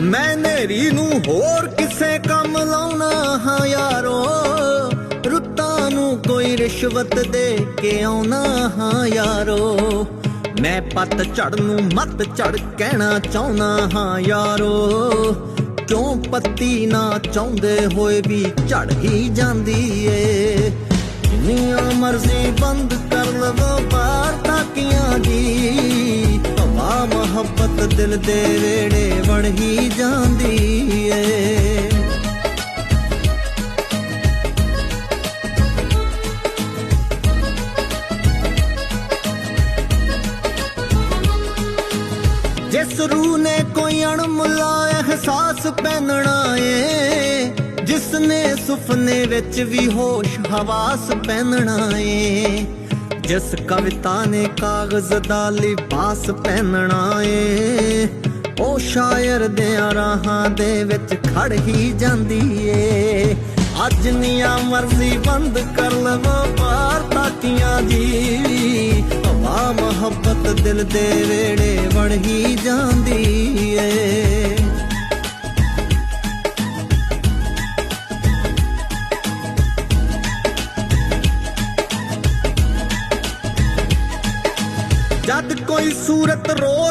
ਮੈਂ ਨੇਰੀ ਨੂੰ ਹੋਰ ਕਿਸੇ ਕੰਮ ਲਾਉਣਾ ਹਾਂ ਯਾਰੋ। ਰੁੱਤਾਂ ਨੂੰ ਕੋਈ ਰਿਸ਼ਵਤ ਦੇ ਕੇ ਆਉਣਾ ਹਾਂ ਯਾਰੋ। ਮੈਂ ਪੱਤ ਝੜ ਨੂੰ ਮੱਤ ਝੜ ਕਹਿਣਾ ਚਾਹੁੰਦਾ ਹਾਂ ਯਾਰੋ। ਕਿਉਂ ਪੱਤੀ ਨਾ ਚਾਹੁੰਦੇ ਹੋਏ ਵੀ ਝੜ ਹੀ ਜਾਂਦੀ ਏ। ਜਿੰਨੀਆਂ ਮਰਜ਼ੀ ਬੰਦ ਮੁਹੱਬਤ ਦਿਲ ਦੇ ਵੇੜੇ ਵੜ ਹੀ ਜਾਂਦੀ ਏ। ਜਿਸ ਰੂਹ ਨੇ ਕੋਈ ਅਣਮੁੱਲਾ ਅਹਿਸਾਸ ਪਹਿਨਣਾ ਏ। ਜਿਸ ਨੇ ਸੁਪਨੇ ਵਿੱਚ ਵੀ ਹੋਸ਼, ਹਵਾਸ ਪਹਿਨਣਾ ਏ। ਜਿਸ ਕਵਿਤਾ ਨੇ ਕਾਗਜ਼ ਦਾ ਲਿਬਾਸ ਪਹਿਨਣਾ ਏ, ਉਹ ਸ਼ਾਇਰ ਦੇ ਰਾਹਾਂ ਦੇ ਵਿੱਚ ਖੜ ਹੀ ਜਾਂਦੀ ਏ। ਅੱਜ ਨੀਆਂ ਮਰਜ਼ੀ ਬੰਦ ਕਰ ਲਵਾਂ ਬਾਹਰ ਤਾਕੀਆਂ ਜੀ ਹਵਾ ਮੁਹੱਬਤ ਦਿਲ ਦੇ ਵੇੜੇ ਵੜ ਹੀ ਜਾਂਦੀ ਜਦ ਕੋਈ ਸੂਰਤ ਰੋ